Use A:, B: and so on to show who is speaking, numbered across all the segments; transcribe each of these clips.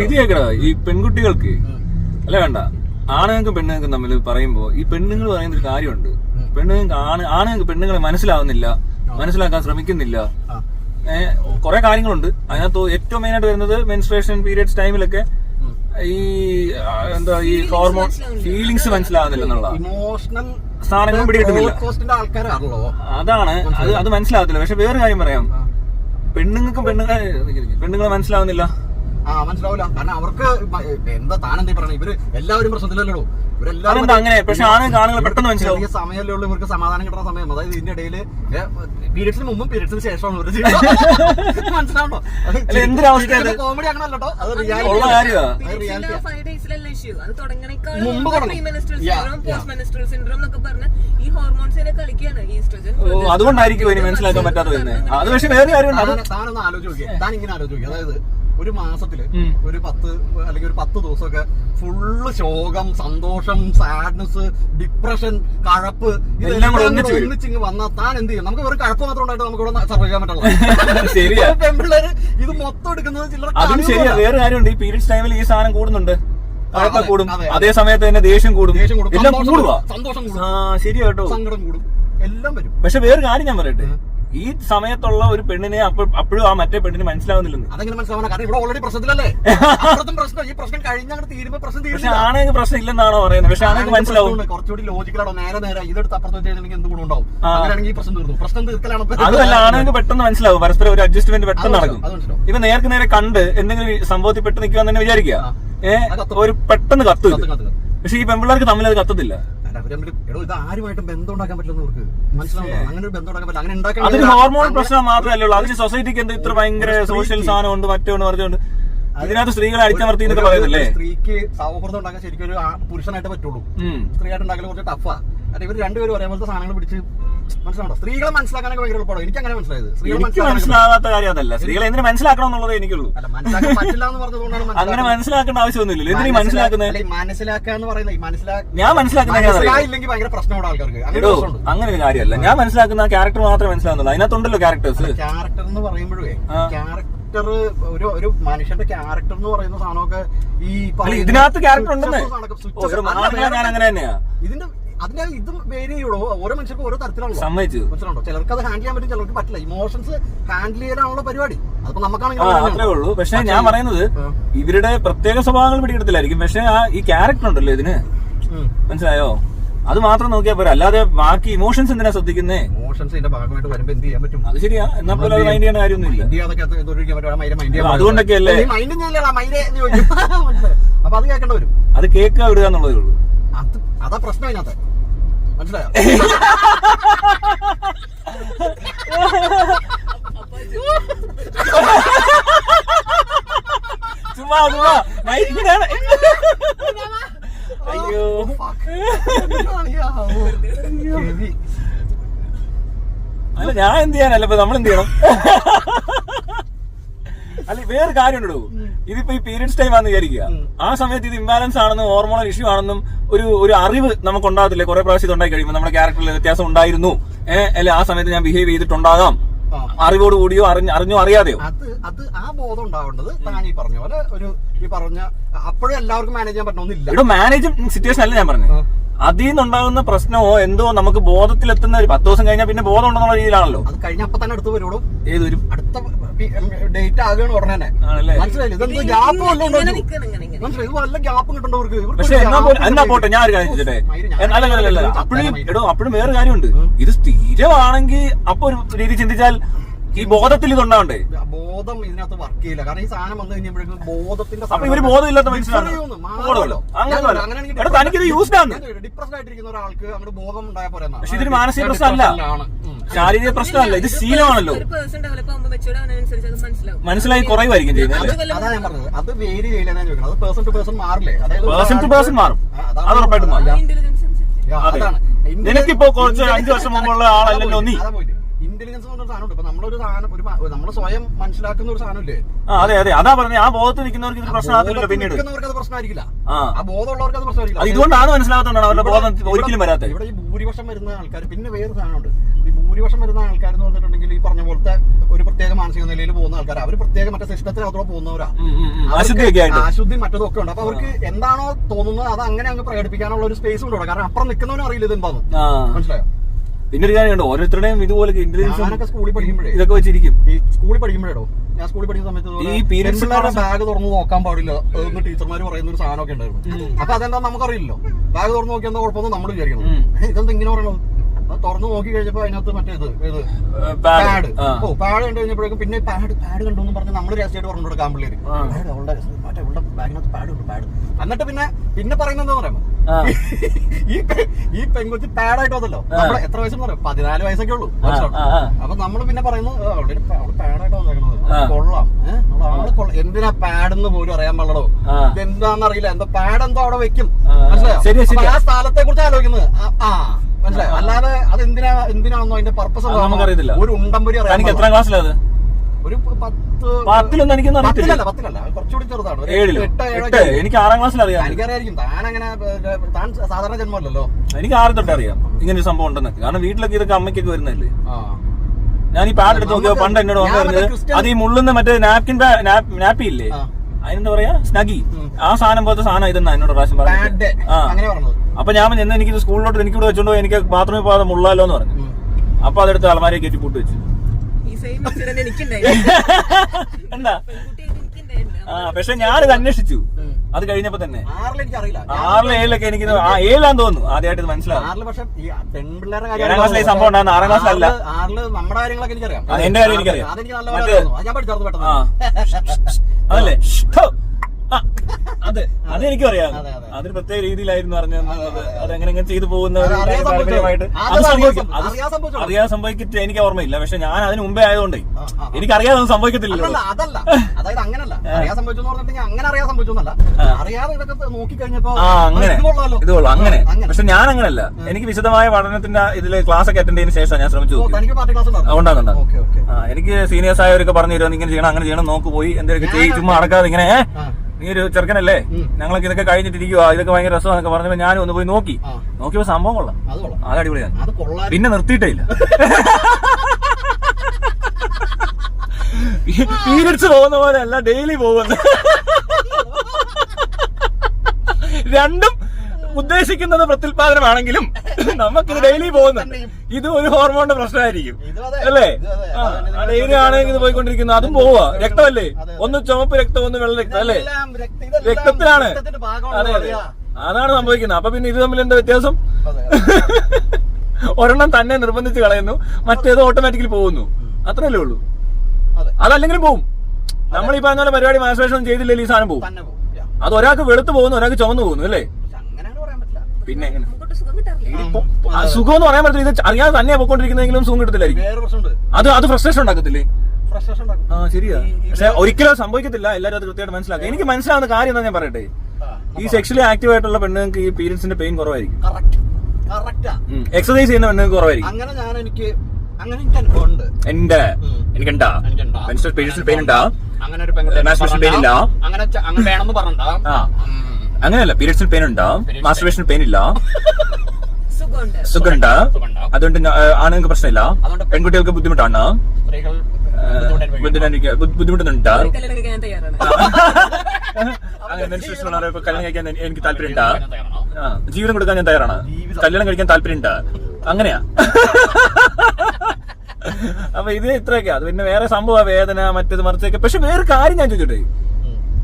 A: ഇത് കേക്കടാ ഈ പെൺകുട്ടികൾക്ക്. അല്ല വേണ്ട. ആണുങ്ങൾക്കും പെണ്ണുങ്ങൾക്കും തമ്മിൽ പറയുമ്പോ ഈ പെണ്ണുങ്ങൾ പറയുന്ന ഒരു കാര്യമുണ്ട്. പെണ്ണുങ്ങൾക്ക് ആണ് ആണുങ്ങൾക്ക് പെണ്ണുങ്ങളെ മനസ്സിലാവുന്നില്ല മനസ്സിലാക്കാൻ ശ്രമിക്കുന്നില്ല. കുറെ കാര്യങ്ങളുണ്ട്. അതിനകത്ത് ഏറ്റവും മെയിൻ ആയിട്ട് വരുന്നത് മെൻസ്ട്രേഷൻ പീരിയഡ്സ് ടൈമിലൊക്കെ ഈ എന്താ ഈ ഹോർമോൺ ഫീലിങ്സ് മനസ്സിലാവുന്നില്ല. എന്നുള്ള.
B: ഇമോഷണൽ
A: സാധനങ്ങളും പിടികിട്ടുന്നില്ല.
B: കോസ്റ്റിന്റെ ആൾക്കാരാണല്ലോ.
A: അതാണ്. അത് അത് മനസ്സിലാവത്തില്ല പക്ഷെ വേറെ കാര്യം പറയാം. പെണ്ണുങ്ങൾക്കും പെണ്ണുങ്ങളെ പെണ്ണുങ്ങളെ മനസ്സിലാവുന്നില്ല.
B: ആ മനസ്സിലാവില്ല കാരണം അവർക്ക് എന്താ താനെന്തേ പറയണേ? ഇവർ എല്ലാവരും പ്രശ്നത്തിലല്ലോ ചെറിയ സമയമല്ലേ ഉള്ളൂ ഇവർക്ക് സമാധാനം കിട്ടുന്ന സമയം. അതായത് ഇതിന്റെ ഇടയിൽ പീരിയഡ്സിന് മുമ്പും പീരിയഡ്സിന് ശേഷമാണ് മനസ്സിലാവണോ? കോമഡി അങ്ങനെ അല്ലട്ടോ അത് റിയാലിറ്റി
A: അതുകൊണ്ടായിരിക്കും മനസ്സിലാക്കാൻ പറ്റാതെ വരുന്നത് അത് പക്ഷെ വേറെ
B: താനൊന്ന് ആലോചിച്ച് നോക്കിയേ. താൻ ഇങ്ങനെ ആലോചിച്ച് അതായത് ഒരു
A: മാസത്തിൽ
B: ഒരു പത്ത് അല്ലെങ്കിൽ ഒരു പത്ത് ദിവസമൊക്കെ ഫുള്ള് ശോകം സന്തോഷം സാഡ്നെസ് ഡിപ്രഷൻ കഴപ്പ്
A: ഇതെല്ലാം കൂടെ ഒന്നിച്ച് വരും.
B: ഒന്നിച്ചിങ് വന്നാൽ താൻ എന്ത് ചെയ്യും? നമുക്ക് വെറും കഴപ്പ് മാത്രം ഉണ്ടായിട്ട് നമുക്ക് ഇവിടെ സർവൈവ് ചെയ്യാൻ പറ്റുള്ളൂ പെൺപിള്ളേര് ഇത് മൊത്തം എടുക്കുന്നത് ചിലർ
A: വേറെ കാര്യമുണ്ട്. ഈ പീരീഡ്സ് ടൈമിൽ ഈ സാധനം കൂടുന്നുണ്ട്. കഴപ്പ കൂടും.
B: അതെ,
A: സമയത്ത് തന്നെ ദേഷ്യം കൂടും.
B: ദേഷ്യം കൂടും.
A: എല്ലാം
B: സന്തോഷം കൂടും, സന്തോഷം കൂടും
A: ആ ശരിയാ കേട്ടോ.
B: സങ്കടം കൂടും. എല്ലാം വരും.
A: പക്ഷെ വേറെ കാര്യം ഞാൻ പറയട്ടെ? ഈ സമയത്തുള്ള ഒരു പെണ്ണിനെ അപ്പൊ അപ്പോഴും ആ മറ്റേ പെണ്ണിന് മനസ്സിലാവുന്നില്ലെന്ന്.
B: അതെങ്ങനെ മനസ്സിലാവണം കാരണം ഇവിടെ ഓൾറെഡി പ്രശ്നത്തിലല്ലേ? അപ്പുറത്തും പ്രശ്നം ഈ പ്രശ്നം തീരുമ്പോ പ്രശ്നം
A: പക്ഷെ
B: തീരുന്നില്ല
A: ആണെങ്കിൽ പ്രശ്നം ഇല്ലെന്നാണോ പറയുന്നത്. പക്ഷെ ആണെങ്കിൽ മനസ്സിലാവും.
B: കുറച്ചുകൂടി ലോജിക്കലാണോ നേരെ നേരെ ഇതെടുത്ത് അപ്പുറത്ത് എന്ത് അങ്ങനെയാണെങ്കിൽ ഈ പ്രശ്നം തീർന്നു. പ്രശ്നം തീർക്കലാണ്?
A: അതല്ല ആണെങ്കിൽ പെട്ടെന്ന് മനസ്സിലാവും. പരസ്പരം ഒരു അഡ്ജസ്റ്റ്മെന്റ് പെട്ടെന്ന് നടക്കും. ഇവ നേർക്ക് നേരെ കണ്ട് എന്തെങ്കിലും സംഭവത്തിൽ പെട്ട് നിൽക്കുവാന്ന് തന്നെ വിചാരിക്കുക. ഏഹ് ഒരു പെട്ടെന്ന് കത്തും. പക്ഷെ ഈ പെൺപിള്ളേർക്ക് തമ്മിൽ അത് കത്തത്തില്ല. അതൊരു. ഹോർമോൺ പ്രശ്നം മാത്രമല്ലേ ഉള്ളൂ. അതിന് സൊസൈറ്റിക്ക് എന്ത് ഇത്ര ഭയങ്കര സോഷ്യൽ സാധനമുണ്ട് മറ്റോണ്ട് മറിച്ചുണ്ട് അതിനകത്ത് സ്ത്രീകളെ അടിച്ചമർത്തി എന്നൊക്കെ പറയുന്നില്ലേ
B: സ്ത്രീക്ക് സൗഹൃദം ഉണ്ടാക്കാൻ ശരിക്കും ഒരു പുരുഷനായിട്ട് പറ്റുള്ളൂ. സ്ത്രീയായിട്ട് ഉണ്ടാക്കൽ കുറച്ച് ടഫാ കാരണം ഇവർ രണ്ടുപേരും ഒരേപോലത്തെ സാധനങ്ങൾ പിടിച്ച് മനസ്സിലാവോ സ്ത്രീകളെ മനസ്സിലാക്കാനൊക്കെ ഭയങ്കര എളുപ്പമാണ് എനിക്ക് അങ്ങനെ മനസ്സിലായത്.
A: എനിക്ക് മനസ്സിലാകാത്ത കാര്യം അതല്ല സ്ത്രീകളെ എന്തിനു മനസ്സിലാക്കണം എന്നുള്ളത് എനിക്കുള്ളൂ.
B: അല്ല മനസ്സിലാക്കാൻ പറ്റില്ല എന്ന് പറഞ്ഞതുകൊണ്ടാണ്
A: അങ്ങനെ മനസ്സിലാക്കേണ്ട ആവശ്യമൊന്നുമില്ല എന്തിനു
B: മനസ്സിലാ-
A: മനസ്സിലാക്കുന്നത്?
B: അല്ല, മനസ്സിലാക്കുക എന്ന് പറയുന്നത്
A: ഞാൻ മനസ്സിലാക്കുന്ന
B: ഭയങ്കര പ്രശ്നമുള്ള ആൾക്കാർക്ക്. അങ്ങനെ
A: ഒരു കാര്യമല്ല. ഞാൻ മനസ്സിലാക്കുന്ന ക്യാരക്ടർ മാത്രമേ മനസ്സിലാകുന്നുള്ളൂ അതിനകത്തുണ്ടല്ലോ ക്യാരക്ടേഴ്സ്
B: ക്യാരക്ടർ എന്ന് പറയുമ്പോഴേ. ക്യാരക്ടർ ഒരു ഒരു മനുഷ്യന്റെ ക്യാരക്ടർ എന്ന് പറയുന്ന സാധനമൊക്കെ ഈ
A: അല്ല ഇതിനകത്ത് ക്യാരക്ടർ ഉണ്ടെന്ന്.
B: അല്ല, ഇതിന്റെ അതിന്റെ ഇതും വേരി ചെയ്യുള്ളൂ. ഓരോ മനുഷ്യർക്കും ഓരോ തരത്തിലാണല്ലോ.
A: സമ്മതിച്ചു.
B: മനസ്സിലുണ്ടോ ചിലർക്ക് അത് ഹാൻഡിൽ ചെയ്യാൻ പറ്റും ചിലർക്ക് പറ്റില്ല. ഇമോഷൻസ് ഹാൻഡിൽ ചെയ്യാനാണുള്ള പരിപാടി. അതിപ്പോ നമുക്കാണെങ്കിൽ
A: ഉള്ളൂ. പക്ഷെ ഞാൻ പറയുന്നത് ഇവരുടെ പ്രത്യേക സ്വഭാവങ്ങൾ പിടികിടത്തില്ലായിരിക്കും. പക്ഷെ ആ ഈ ക്യാരക്ടർ ഉണ്ടല്ലോ ഇതിന്. മനസ്സിലായോ? അത് മാത്രം നോക്കിയാൽ പോരാ. അല്ലാതെ ബാക്കി ഇമോഷൻസ് എന്തിനാ ശ്രദ്ധിക്കുന്നേ?
B: ഇമോഷൻസ് ഇതിന്റെ ഭാഗമായിട്ട് വരുമ്പോ എന്ത് ചെയ്യാൻ പറ്റും?
A: അത് ശരിയാ. എന്നാ പോലെ മൈൻഡ് ചെയ്യേണ്ട കാര്യമൊന്നുമില്ല
B: അതുകൊണ്ടൊക്കെ അല്ലേ ചെയ്യാൻ ചെയ്യാൻ? അപ്പൊ അത് കേൾക്കേണ്ടി വരും.
A: അത് കേൾക്കുക വിടുക എന്നുള്ളതേ ഉള്ളൂ.
B: അതാ പ്രശ്നം അതിനകത്ത്. മനസ്സിലായോ?
A: ചുമ്മാ ചുമ്മാ. മൈൻഡിനാണ്. അയ്യോ. അല്ല ഞാൻ എന്ത് ചെയ്യാനല്ല ഇപ്പൊ നമ്മൾ എന്ത് ചെയ്യണം? അല്ല വേറെ കാര്യമുണ്ടോ ഇതിപ്പോ ഈ പീരിയഡ്സ് ടൈം ആണെന്ന് വിചാരിക്കുക. ആ സമയത്ത് ഇത് ഇംബാലൻസ് ആണെന്നും ഹോർമോണൽ ഇഷ്യൂ ആണെന്നും ഒരു ഒരു അറിവ് നമുക്ക് ഉണ്ടാകത്തില്ലേ കുറെ പ്രാവശ്യം ഇത് ഉണ്ടായി കഴിയുമ്പോൾ നമ്മുടെ ക്യാരക്ടറിൽ വ്യത്യാസം ഉണ്ടായിരുന്നു. ഏഹ് അല്ലെ ആ സമയത്ത് ഞാൻ ബിഹേവ് ചെയ്തിട്ടുണ്ടാകാം. അറിവോട് കൂടിയോ അറിഞ്ഞ അറിയാതെയോ?
B: അത് അത് ആ ബോധം ഉണ്ടാവേണ്ടത് താൻ ഈ പറഞ്ഞ പോലെ ഒരു ഈ പറഞ്ഞ അപ്പോഴും എല്ലാവർക്കും മാനേജ് ചെയ്യാൻ പറ്റണമെന്നില്ല.
A: മാനേജ് സിറ്റുവേഷൻ അല്ല ഞാൻ പറഞ്ഞത്
B: ആ.
A: അതിൽ നിന്നുണ്ടാകുന്ന പ്രശ്നമോ എന്തോ നമുക്ക് ബോധത്തിലെത്തുന്ന ഒരു പത്ത് ദിവസം കഴിഞ്ഞാൽ പിന്നെ ബോധം ഉണ്ടെന്നുള്ള രീതിയിലാണല്ലോ.
B: അത് കഴിഞ്ഞ അപ്പൊ തന്നെ അടുത്ത് വരുള്ളൂ.
A: ഏതൊരു
B: അടുത്ത ഡേറ്റ് ആകുകയാണ് ഉടനെ തന്നെ.
A: ആണല്ലേ?
B: മനസ്സിലായില്ലേ? ഇതെന്ത് ഗ്യാപ്പ് മനസ്സിലായി? ഇത് വല്ല ഗ്യാപ്പ് കിട്ടണ്ടവർക്ക്
A: പക്ഷെ എന്നാ പോട്ടെ ഞാൻ ഒരു കാര്യം അല്ല അല്ല, അല്ല അപ്പോഴും എടോ അപ്പോഴും വേറെ കാര്യമുണ്ട്. ഇത് സ്ഥിരമാണെങ്കിൽ അപ്പൊ ഒരു രീതി ചിന്തിച്ചാൽ ഈ ബോധത്തിൽ ഇതുണ്ടാവണ്ടേ
B: ബോധം ഇതിനകത്ത് വർക്ക് ചെയ്യില്ല. കാരണം ഈ സാധനം വന്നു കഴിഞ്ഞപ്പോഴേക്കും ബോധത്തിന്റെ
A: അപ്പൊ ഇവർ ബോധമില്ലാത്ത. എടാ തനിക്കിത് യൂസ്ഡ് ആണ്
B: ഡിപ്രസ്ഡ് ആയിട്ടിരിക്കുന്ന ഒരാൾക്ക് അങ്ങോട്ട് ബോധം ഉണ്ടായ പോലെ
A: പക്ഷെ ഇതൊരു മാനസിക പ്രശ്നമല്ല. ശാരീരിക പ്രശ്നമല്ല. ഇത് ശീലമാണല്ലോ. മനസ്സിലായി കുറയുമായിരിക്കും ചെയ്യുന്നത്
C: അത്
B: ഞാൻ പറഞ്ഞത്. അത് വേരി ചെയ്യില്ല ഞാൻ ചോദിക്കുന്നത്. അത് പേഴ്സൺ ടു പേഴ്സൺ മാറില്ലേ? അതായത്
A: പേഴ്സൺ ടു പേഴ്സൺ മാറും. അത് ഉറപ്പായിട്ടും മാറും. നിനക്കിപ്പോ കുറച്ച് അഞ്ചു വർഷം മുമ്പുള്ള ആളല്ലല്ലോ നീ?
B: ഇന്റലിജൻസ് എന്ന് പറഞ്ഞ ഇപ്പൊ നമ്മളൊരു സാധനം ഒരു നമ്മൾ സ്വയം മനസ്സിലാക്കുന്ന ഒരു സാധനമില്ലേ?
A: അതെ അതെ. അതാ പറഞ്ഞത് ആ ബോധത്ത് നിൽക്കുന്നവർക്ക് ഇത് പ്രശ്നമാകത്തില്ല പിന്നീട്.
B: അത് പ്രശ്നമായിരിക്കില്ല.
A: ആ.
B: ബോധമുള്ളവർക്ക് അത് പ്രശ്നമായിരിക്കില്ല.
A: ഇതുകൊണ്ടാണ് മനസ്സിലാകത്തോണ്ടാണ് അവരുടെ ബോധം ഒരിക്കലും വരാത്തത്.
B: ഇവിടെ ഈ ഭൂരിപക്ഷം വരുന്ന ആൾക്കാർ പിന്നെ വേറെ സാധനമുണ്ട്. ഈ ഭൂരിപക്ഷം വരുന്ന ആൾക്കാർ എന്ന് പറഞ്ഞിട്ടുണ്ടെങ്കിൽ ഈ പറഞ്ഞ പോലത്തെ ഒരു പ്രത്യേക മാനസിക നിലയിൽ പോകുന്ന ആൾക്കാർ അവർ പ്രത്യേക മറ്റേ സിസ്റ്റത്തിനകത്തോടെ പോകുന്നവരാ.
A: ആശുദ്ധി ഉം, ഉം.
B: അവർക്ക്
A: അശുദ്ധിയൊക്കെ ആയിട്ട്.
B: അശുദ്ധി മറ്റതും ഉണ്ട്. അപ്പൊ അവർക്ക് എന്താണോ തോന്നുന്നത് അത് അങ്ങനെ അങ്ങ് പ്രകടിപ്പിക്കാനുള്ള ഒരു സ്പേസ് ഉണ്ട്. കാരണം അപ്പുറം നിൽക്കുന്നവനും അറിയില്ല ഇത് എന്താന്ന് മനസ്സിലായോ?
A: പിന്നെ ഒരു കാര്യമുണ്ട് ഓരോരുത്തരുടെയും ഇതുപോലെ ഇന്റലിജൻസ് ഇതൊക്കെ വെച്ചിരിക്കും.
B: ഈ സ്കൂളിൽ പഠിക്കുമ്പോഴേടോ? ഞാൻ സ്കൂളിൽ പഠിക്കുന്ന സമയത്ത്
A: ഈ periods
B: ബാഗ് തുറന്ന് നോക്കാൻ പാടില്ല. എന്ന് ടീച്ചർമാർ പറയുന്ന ഒരു സാധനമൊക്കെ ഉണ്ടായിരുന്നു. അപ്പൊ അതെന്താ നമുക്കറിയില്ലല്ലോ. ബാഗ് തുറന്ന് നോക്കിയാൽ എന്താ കുഴപ്പമൊന്നും നമ്മൾ വിചാരിക്കണം. ഇങ്ങനെ പറയണത്? തുറന്ന് നോക്കി കഴിഞ്ഞപ്പോ അതിനകത്ത് മറ്റേ ഇത് ഇത്
A: പാഡ്.
B: ഓ പാഡ് കണ്ടു കഴിഞ്ഞപ്പോഴേക്കും പിന്നെ പാഡ് പാഡ് കണ്ടു എന്ന് പറഞ്ഞ് നമ്മൾ രഹസ്യമായിട്ട് പറഞ്ഞു കൊടുക്കാൻ പിള്ളേര്. പാഡ് അവളുടെ മറ്റേ അവളുടെ ബാഗിനകത്ത് പാഡ് ഉണ്ട് പാഡ് എന്നിട്ട് പിന്നെ പിന്നെ പറയുന്നത് എന്താ പറയുമ്പോ ഈ ഈ പെങ്കൊച്ച് പാഡായിട്ട് വന്നല്ലോ. നമ്മൾ എത്ര വയസ്സെന്ന് പറയാം? പതിനാല് വയസ്സൊക്കെ ഉള്ളൂ. അപ്പൊ നമ്മൾ പിന്നെ പറയുന്നു "ആ, അവിടെ അവൾ പാഡായിട്ട് വന്നേക്കണത്. കൊള്ളാം. എന്തിനാ പാഡെന്ന് പോലും അറിയാൻ പാടോ
A: ആ.
B: എന്താ പാഡ് എന്തോ അവിടെ വെക്കും.
A: ആ.
B: മനസ്സിലായോ? സ്ഥലത്തെ കുറിച്ച് ആലോചിക്കുന്നത്. ആ. മനസ്സിലായോ? അല്ലാതെ അത് എന്തിനാ എന്തിനാണെന്നോ അതിന്റെ പർപ്പസ്
A: നമുക്കറിയത്തില്ല.
B: ഒരു ഉണ്ടംപൊരി
A: എനിക്ക് എത്ര. ക്ലാസ്സിലത്
B: ഒരു പത്ത്
A: പത്തിലൊന്നും എനിക്കൊന്നും അറിയത്തില്ല.
B: പത്തിലല്ല. കുറച്ചുകൂടി ചെറുതാണ്. എട്ട്
A: എനിക്ക് ആറാം ക്ലാസ്സിൽ അറിയാം.
B: എനിക്കറിയായിരിക്കും താൻ അങ്ങനെ താൻ സാധാരണ ജന്മമല്ലല്ലോ.
A: എനിക്ക് ആറ് തൊട്ട് അറിയാം. ഇങ്ങനെ ഒരു സംഭവം ഉണ്ടെന്നൊക്കെ. കാരണം വീട്ടിലൊക്കെ ഇതൊക്കെ അമ്മയ്ക്കൊക്കെ വരുന്നല്ലേ ഞാൻ ഈ പാഡ് എടുത്ത് നോക്കിയോ പണ്ട് എന്നോട് വന്നു പറഞ്ഞത് അത് ഈ മുള്ളുന്ന മറ്റേ നാപ്കിൻ നാപ്പി ഇല്ലേ? അതിനെന്താ പറയാ? സ്നഗി. ആ സാധനം പോലത്തെ സാധനം ഇതെന്നാ എന്നോട് പ്രാവശ്യം
B: പാഡ്
A: ആ. അപ്പൊ ഞാൻ ചെന്ന് എനിക്ക് സ്കൂളിലോട്ട് എനിക്ക് ഇവിടെ വെച്ചോണ്ടോ എനിക്ക് ബാത്റൂമിൽ പോകാതെ മുള്ളാലോ എന്ന് പറഞ്ഞു. അപ്പൊ അതെടുത്ത് അലമാരി കയറ്റി പൂട്ട് വെച്ചു. എന്താ? ആ പക്ഷെ ഞാനിത് അന്വേഷിച്ചു. അത് കഴിഞ്ഞപ്പോ തന്നെ. ആറിലെ ഏഴിലൊക്കെ എനിക്ക് ഏഴിലാന്ന് തോന്നുന്നു. ആദ്യമായിട്ട് മനസ്സിലാവും.
B: ഈ പെൺപിള്ളേരുടെ
A: ഏഴാം ക്ലാസ്സിലെ ഈ സംഭവം ഉണ്ടായിരുന്നു, ആറാം ക്ലാസ്സിലല്ല. എന്റെ കാര്യം എനിക്കറിയാം. അതല്ലേ? ആ, അതെ എനിക്ക് അറിയാം.
B: അതെ, അതെ.
A: അതൊരു പ്രത്യേക രീതിയിലായിരുന്നു അറിഞ്ഞത്
B: അതെ, അതെ, അതെ.
A: അതെങ്ങനെ എങ്ങനെ ചെയ്തു പോകുന്ന അറിയാതെ
B: അത് അറിയാൻ
A: പാരമ്പര്യമായിട്ട്.
B: സംഭവിച്ചത്.
A: അത്
B: അത്
A: സംഭവിക്കും.
B: അറിയാൻ
A: അത്
B: അറിയാൻ സംഭവിച്ചത്.
A: എനിക്ക് ഓർമ്മയില്ല. പക്ഷെ ഞാൻ അതിന് മുമ്പേ ആയതുകൊണ്ട്
B: എനിക്ക് അറിയാതെ
A: എനിക്കറിയാതെ ഒന്നും സംഭവിക്കത്തില്ല
B: അതല്ല അതായത് അങ്ങനല്ല. അറിയാൻ സംഭവിച്ചു പറഞ്ഞിട്ടുണ്ടെങ്കിൽ അങ്ങനെ അറിയാൻ സംഭവിച്ചു എന്നല്ല.
A: ആ.
B: അറിയാതെ ഇതൊക്കെ നോക്കി കഴിഞ്ഞപ്പോ
A: അങ്ങനെ.
B: ഇത് കൊള്ളാലോ
A: ഇത് കൊള്ളാം അങ്ങനെ. പക്ഷെ ഞാൻ അങ്ങനല്ല. എനിക്ക് വിശദമായ പഠനത്തിന്റെ ഇതിൽ ക്ലാസ് ഒക്കെ അറ്റൻഡ് ചെയ്തതിനു ശേഷം ഞാൻ ശ്രമിച്ചു ഉണ്ടാകുന്നുണ്ട് എനിക്ക് സീനിയേഴ്സ് ആയവരൊക്കെ പറഞ്ഞു തരുമോ? ഇങ്ങനെ ചെയ്യണം അങ്ങനെ ചെയ്യണം നോക്ക് പോയി. എന്തെങ്കിലും ചുമ്മാ നടക്കാതെ ഇങ്ങനെ നീ ഒരു ചെറുക്കനല്ലേ. ഞങ്ങളൊക്കെ ഇതൊക്കെ കഴിഞ്ഞിട്ടിരിക്കുക ഇതൊക്കെ ഭയങ്കര രസമാണെന്നൊക്കെ പറഞ്ഞപ്പോ ഞാൻ ഒന്ന് പോയി നോക്കി. നോക്കിയപ്പോ സംഭവം കൊള്ളാം.
B: അത്
A: അടിപൊളിയാണ് പിന്നെ നിർത്തിയിട്ടേ ഇല്ല പീരിയഡ്സ് പോകുന്ന പോലെ അല്ല ഡെയിലി പോകുന്നത്. രണ്ടും ഉദ്ദേശിക്കുന്നത് പ്രത്യുൽപാദനമാണെങ്കിലും നമുക്കിത് ഡെയിലി പോകുന്നുണ്ട് ഇത് ഒരു ഹോർമോണിന്റെ പ്രശ്നമായിരിക്കും. അല്ലേ?
B: ഇത് അതെ.
A: ആ,
B: അതാണ് ഇതിന്റെ
A: ഡെയിലി ആണെങ്കിൽ ഇത് പോയിക്കൊണ്ടിരിക്കുന്നത് അതും പോവാ രക്തമല്ലേ? ഒന്ന് ചുവപ്പ് രക്തം ഒന്ന് വെള്ള രക്തം അല്ലേ? രക്തത്തിലാണ്. അതെ അതെ. അതാണ് സംഭവിക്കുന്നത്. അപ്പൊ പിന്നെ ഇത് തമ്മിൽ എന്താ വ്യത്യാസം? ഒരെണ്ണം തന്നെ നിർബന്ധിച്ച് കളയുന്നു. മറ്റേത് ഓട്ടോമാറ്റിക്കലി പോകുന്നു. അത്രയല്ലേ ഉള്ളൂ.
B: അതെ.
A: അതല്ലെങ്കിലും പോവും. നമ്മൾ ഈ പറഞ്ഞ പരിപാടി മാനസേഷൻ ചെയ്തില്ലെങ്കിൽ ഈ സാധനം പോകും. അത് ഒരാൾക്ക് വെളുത്ത് പോകുന്നു ഒരാൾക്ക് ചുവന്നു പോകുന്നു അല്ലേ
B: പക്ഷെ അങ്ങനെയാണ് പറയാൻ പറ്റില്ല
A: പിന്നെ എങ്ങനെ?
C: സുഖം
A: എന്ന് പറയാൻ പറ്റില്ല ഇത് അറിയാതെ തന്നെ പോയിക്കൊണ്ടിരിക്കുന്നെങ്കിലും സുഖം കിട്ടത്തില്ലായിരിക്കും
B: വേറെ പ്രശ്നമുണ്ട്.
A: അത് അത് ഫ്രസ്ട്രേഷൻ ഉണ്ടാക്കത്തില്ലേ?
B: ഫ്രസ്ട്രേഷൻ ഉണ്ടാക്കും.
A: ആ ശരിയാ. പക്ഷെ ഒരിക്കലും സംഭവിക്കത്തില്ല. എല്ലാവരും അത് കൃത്യമായിട്ട് മനസ്സിലാക്കുക. എനിക്ക് മനസ്സിലാവുന്ന കാര്യം എന്താ ഞാൻ പറയട്ടെ. ഈ സെക്ഷലി ആക്റ്റീവ് ആയിട്ടുള്ള പെണ്ണുങ്ങൾക്ക് ഈ പീരിയഡ്സിന്റെ പെയിൻ കുറവായിരിക്കും. എക്സസൈസ് ചെയ്യുന്ന പെണ്ണുങ്ങൾക്ക് കുറവായിരിക്കും.
B: അങ്ങനെ ഞാൻ എനിക്ക് അങ്ങനെ എനിക്ക് അനുഭവം ഉണ്ട്.
A: എന്റെ. എനിക്കുണ്ടാ? പീരിയഡ്സിൽ പെയിൻ ഉണ്ടാ?
B: അങ്ങനെ ഒരു
A: pain ഇല്ല.
B: അങ്ങനെ വേണമെന്ന് പറഞ്ഞാ
A: ആ. അങ്ങനെയല്ല പീരിയഡ്സിൽ പെയിൻ ഉണ്ടാവും മാസ്റ്റർബേഷൻ പെയിൻ ഇല്ല.
C: സുഖമുണ്ട്.
A: സുഖമുണ്ട്.
B: സുഖമുണ്ട്.
A: അതുകൊണ്ട് ആണുങ്ങൾക്ക് പ്രശ്നമില്ല.
B: അതുകൊണ്ട്
A: പെൺകുട്ടികൾക്ക് ബുദ്ധിമുട്ടാണ്. ബുദ്ധിമുട്ടുന്നുണ്ട്.
C: കല്യാണം കഴിക്കാൻ
A: എനിക്ക് താല്പര്യമുണ്ട്. ആ, ജീവിതം കൊടുക്കാൻ ഞാൻ തയ്യാറാണ്. കല്യാണം കഴിക്കാൻ താല്പര്യമുണ്ട്. അങ്ങനെയാ. അപ്പൊ ഇത് ഇത്രയൊക്കെയാ. അത് പിന്നെ വേറെ സംഭവ വേദന മറ്റേത് മറിച്ചൊക്കെ. പക്ഷെ വേറെ കാര്യം ഞാൻ ചോദിച്ചോട്ടെ?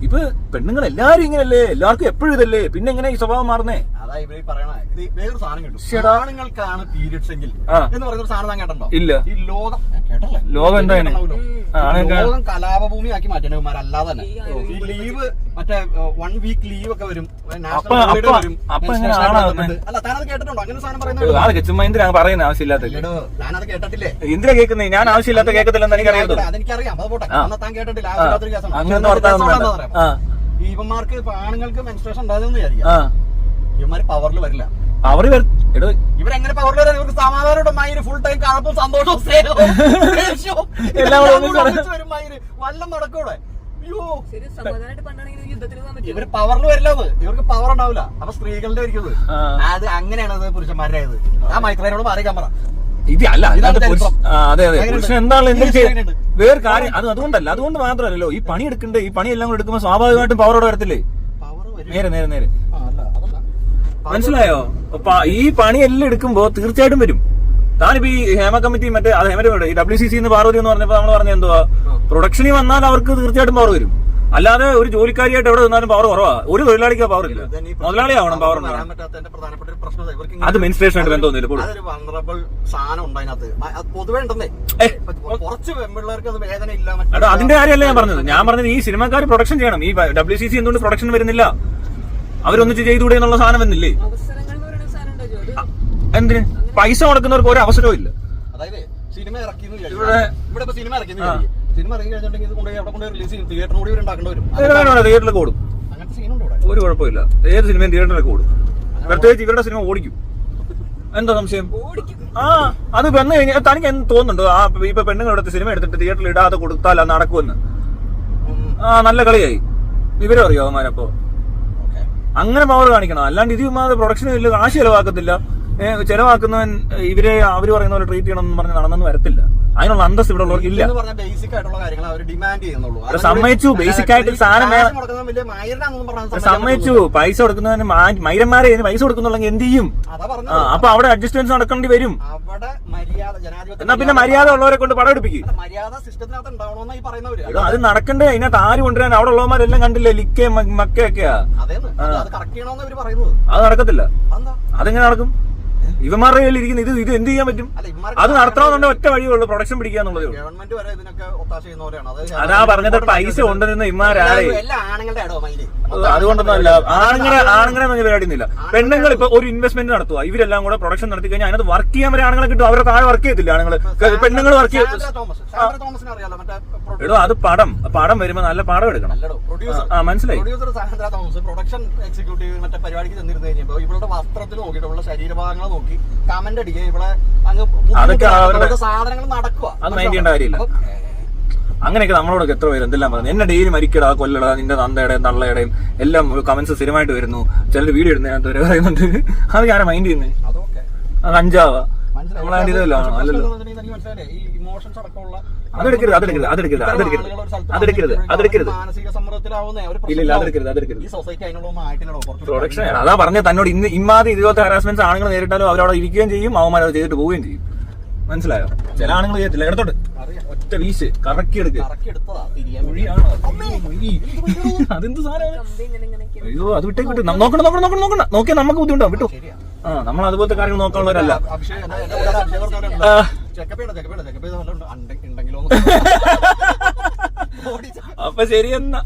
A: ഇപ്പൊ പെണ്ണുങ്ങൾ എല്ലാരും ഇങ്ങനല്ലേ? എല്ലാവർക്കും എപ്പോഴും ഇതല്ലേ? പിന്നെ എങ്ങനെ ഈ സ്വഭാവം മാറുന്നേ?
B: അതാ ഇവർ പറയണ ഇത് വേറൊരു സാധനം കിട്ടും. ആണുങ്ങൾക്കാണ് പീരിയഡ്സ് എങ്കിൽ എന്ന് പറയുന്ന ഒരു സാധനം കേട്ടോ
A: ഇല്ല.
B: ഈ ലോകം കേട്ടല്ലേ
A: ലോകം എന്താ ഇതിന്?
B: കേട്ടല്ലോ.
A: ആ, ആണുങ്ങൾക്ക്
B: ലോകം കലാപഭൂമിയാക്കി മാറ്റണവന്മാരല്ലാതെ തന്നെ.
C: ഈ
B: ലീവ് മറ്റേ വൺ വീക്ക് ലീവ് ഒക്കെ വരും. നാഷണൽ ഹോളിഡേ വരും. അല്ല താനത് കേട്ടിട്ടുണ്ടോ? അങ്ങനെ സാധനം പറയുന്നത്
A: ആവശ്യമില്ലാത്ത
B: കേട്ടിട്ടില്ലേ?
A: കേൾക്കുന്നത് ഞാൻ ആവശ്യമില്ലാത്ത കേൾക്കത്തില്ലെന്ന് എനിക്കറിയാം
B: അതെനിക്കറിയാം. അത് പോട്ടെ. താൻ കേട്ടിട്ടില്ല? ആവശ്യമില്ലാത്തൊരു കേസാണ്. ഇവന്മാർക്ക് ഇപ്പൊ ആണുങ്ങൾക്ക് മെൻസ്ട്രേഷൻ ഉണ്ടാകുമെന്ന് വിചാരിക്കാം. ഇവന്മാര് പവറിൽ വരില്ല.
A: പവർ
B: ഇവരെങ്ങനെ പവറിൽ വരാൻ? ഇവർക്ക് സമാധാനമുണ്ട് മയിര് ഫുൾ ടൈം കഴപ്പും സന്തോഷവും സ്നേഹവും വരും മയിൽ. വല്ലം നടക്കൂടെ
C: സമാധാനമായിട്ട്
B: ഇവർ പവറിൽ വരില്ലത് ഇവർക്ക് പവർ ഉണ്ടാവില്ല. അപ്പൊ സ്ത്രീകളുടെ ഇരിക്കുന്നത്
A: ആ.
B: അത് അങ്ങനെയാണ് പുരുഷന്മാരുടെ ആയത് ആ മൈത്രേനോട് മാറിക്കാൻ പറ.
A: ഇത് അല്ല അതെ അതെ. പുരുഷൻ എന്താണല്ലോ എന്തെങ്കിലും വേറെ കാര്യം അത് അതുകൊണ്ടല്ല. അതുകൊണ്ട് മാത്രമല്ലല്ലോ. ഈ പണി എടുക്കണ്ടേ ഈ പണി എല്ലാം കൂടെ എടുക്കുമ്പോൾ സ്വാഭാവികമായിട്ടും പവറോടെ വരത്തില്ലേ?
B: പവർ വരും.
A: നേരെ നേരെ നേരെ. മനസ്സിലായോ? ഈ പണിയെല്ലാം എടുക്കുമ്പോ തീർച്ചയായിട്ടും വരും. താനിപ്പോ ഈ ഹേമ കമ്മിറ്റി മറ്റേ അത് ഈ ഡബ്ല്യു സി സി എന്ന് പാർവതി എന്ന് പറഞ്ഞപ്പോ നമ്മൾ പറഞ്ഞ എന്തുവാ? പ്രൊഡക്ഷനിൽ വന്നാൽ അവർക്ക് തീർച്ചയായിട്ടും പവർ വരും. അല്ലാതെ ഒരു ജോലിക്കാരിയായിട്ട് എവിടെ നിന്നാലും പവർ കുറവാ. ഒരു തൊഴിലാളിക്ക് പവർ ഇല്ല. മുതലാളിയാവണം പവർ അത് ആയിട്ട് ബന്ധമൊന്നുമില്ല, അതിന്റെ കാര്യമല്ല ഞാൻ പറഞ്ഞത്. ഞാൻ പറഞ്ഞത് ഈ സിനിമക്കാർ പ്രൊഡക്ഷൻ ചെയ്യണം. ഈ ഡബ്ല്യു സി സി എന്തുകൊണ്ട് പ്രൊഡക്ഷൻ വരുന്നില്ല? അവരൊന്നിച്ച് ചെയ്തുകൂടെ എന്നുള്ള സാധനം
C: വന്നില്ലേ
A: എന്തിന്? പൈസ മുടക്കുന്നവർക്ക് ഒരു അവസരവും ഇല്ല.
B: അതായത് സിനിമ ഇറക്കി
A: ഇവിടെ-
B: സിനിമ ഇറക്കി സിനിമ ഇറങ്ങി കഴിഞ്ഞിട്ടുണ്ടെങ്കിൽ കൊണ്ടുപോയി അവിടെ കൊണ്ടുപോയി റിലീസ് ചെയ്യും. തിയേറ്ററിന് കൂടി ഉണ്ടാക്കേണ്ടി വരും.
A: തിയേറ്ററിൽ കൂടും? ഒരു കുഴപ്പമില്ല. ഏത് സിനിമയും തിയേറ്ററിൽ കൂടും. പ്രത്യേകിച്ച് ഇവരുടെ സിനിമ ഓടിക്കും. എന്താ സംശയം?
C: ഓടിക്കും.
A: ആ അത് വന്നു കഴിഞ്ഞാൽ തനിക്ക് എന്ത് തോന്നുന്നുണ്ടോ? ആ ഇപ്പൊ പെണ്ണുങ്ങളുടെ സിനിമ എടുത്തിട്ട് തിയേറ്ററിൽ ഇടാതെ കൊടുത്താൽ അത് നടക്കുമെന്ന്. ആ നല്ല കളിയായി. വിവരം അറിയോ അവന്മാരപ്പോ. അങ്ങനെ പവർ കാണിക്കണം. അല്ലാണ്ട് ഇത് ചുമ്മാ പ്രൊഡക്ഷന് വലിയ കാശ് ചിലവാക്കത്തില്ല. ചിലവാക്കുന്നവൻ ഇവരെ അവർ പറയുന്ന പോലെ ട്രീറ്റ് ചെയ്യണം എന്ന് പറഞ്ഞ് നടന്നെന്ന് വരത്തില്ല. അതിനുള്ള അന്തസ് ഇവിടെ ഉള്ളവർക്ക് ഇല്ല. സമ്മതിച്ചു. ബേസിക് ആയിട്ട് സാധനം സമ്മതിച്ചു. പൈസ കൊടുക്കുന്നവന് മൈരന്മാരെ പൈസ കൊടുക്കുന്നുള്ളെങ്കിൽ എന്ത് ചെയ്യും? അപ്പൊ അവിടെ അഡ്ജസ്റ്റ്മെന്റ് നടക്കേണ്ടി വരും. എന്നാ പിന്നെ മര്യാദ ഉള്ളവരെ കൊണ്ട് പടം എടുപ്പിക്കും.
B: മര്യാദ സിസ്റ്റത്തിനകത്ത് ഉണ്ടാവണമെന്ന് ഈ പറയുന്നവര്.
A: എടോ, അത് നടക്കണ്ടേ? അതിനകത്ത് ആര് കൊണ്ടുവരാൻ? അവിടെ ഉള്ളവന്മാരെല്ലാം കണ്ടില്ലേ? ലിക്കെ മക്കയൊക്കെയാ.
B: അത്
A: നടക്കത്തില്ല. അതെങ്ങനെ നടക്കും? ഇവന്മാരുടെ കയ്യിൽ ഇരിക്കുന്ന ഇത് ഇത് എന്ത് ചെയ്യാൻ പറ്റും? അത് നടത്തണമെന്നുണ്ടെങ്കിൽ ഒറ്റ വഴിയേ ഉള്ളൂ പ്രൊഡക്ഷൻ പിടിക്കുക എന്നുള്ളതേ ഉള്ളൂ.
B: ഗവൺമെന്റ് വരെ ഇതിനൊക്കെ ഒത്താശ ചെയ്യുന്നവരാണ് അത്
A: പറഞ്ഞത് പൈസ കൊണ്ടുവരുന്ന ഇമാരായി
B: എല്ലാ- എല്ലാ ആണുങ്ങളുടെ ഇടോ മയിൽ
A: അതുകൊണ്ടൊന്നും അല്ല. ആണുങ്ങളെ ആണുങ്ങളെ പറഞ്ഞ പരിപാടിയൊന്നുമില്ല പെണ്ണുങ്ങൾ ഇപ്പൊ ഒരു ഇൻവെസ്റ്റ്മെന്റ് നടത്തുക. ഇവരെല്ലാം കൂടെ പ്രൊഡക്ഷൻ നടത്തി കഴിഞ്ഞാൽ അതിനകത്ത് വർക്ക് ചെയ്യാൻ വരെ ആണുങ്ങളെ കിട്ടും. അവരെ താഴെ വർക്ക് ചെയ്യത്തില്ല ആണുങ്ങൾ പെണ്ണുങ്ങൾ വർക്ക്
B: മറ്റേ
A: എടോ അത് പടം. പടം വരുമ്പോ നല്ല പടം എടുക്കണം. ആ മനസ്സിലായി.
B: Producer Sandra Thomas. Production executive മറ്റേ പരിപാടിക്ക് ചെന്നിരുന്നു കഴിഞ്ഞപ്പോ ഇവളുടെ വസ്ത്രത്തിൽ നോക്കിയിട്ട് ഇവളുടെ ശരീരഭാഗങ്ങൾ നോക്കി. കമന്റ് അടിക്കുക ഇവിടെ അങ്ങ് സാധനങ്ങൾ നടക്കുക.
A: അങ്ങനെയൊക്കെ നമ്മളോടൊക്കെ എത്ര പേര് എന്തെല്ലാം പറഞ്ഞു? എന്നെ ഡെയിലി മരിക്കടാ കൊല്ലടാ നിന്റെ നന്ദയുടെയും തള്ളയുടെയും എല്ലാം കമന്റ്സ് സ്ഥിരമായിട്ട് വരുന്നു. ചിലർ വീഡിയോ ഇടുന്നതിനകത്ത് വരെ പറയുന്നുണ്ട്. അത് ഞാൻ മൈൻഡ് ചെയ്യുന്നത് അത് അഞ്ചാവാ
B: നമ്മളെ
A: നമ്മളാണ്ട് ഇതല്ലോ അല്ലല്ലോ
B: ഇമോഷൻസ് അടക്കമുള്ള
A: അതെടുക്കരുത്, അതെടുക്കരുത്, അതെടുക്കരുത്, അതെടുക്കരുത്. അതെടുക്കരുത്, അതെടുക്കരുത്.
B: ഒരു
A: ഇല്ല അതെടുക്കരുത് അതെടുക്കരുത്. പ്രൊഡക്ഷൻ അതാ പറഞ്ഞ തന്നോട്. ഇന്ന് ഇമാതി ഇതുപോലത്തെ ഹറാസ്മെന്റ് ആണുങ്ങൾ നേരിട്ടാലും അവരവിടെ ഇരിക്കുകയും ചെയ്യും അവന്മാർ അത് ചെയ്തിട്ട് പോവുകയും ചെയ്യും. മനസ്സിലായോ? ചില ആണുങ്ങൾ ചെയ്യത്തില്ല. എടുത്തോട്ട്
B: അറിയാം.
A: ഒറ്റ വീശ്. കറക്കി എടുക്കുക. അതെന്ത് സാധനം അയ്യോ അത് വിട്ടേ വിട്ടു. നോക്കണം നോക്കണം നോക്കണം നോക്കണം നോക്കിയാൽ നമുക്ക് ബുദ്ധിമുട്ടാവും വിട്ടു. ആ നമ്മൾ അതുപോലത്തെ കാര്യങ്ങൾ നോക്കാനുള്ളവരല്ല. അപ്പൊ ശരി എന്നാ.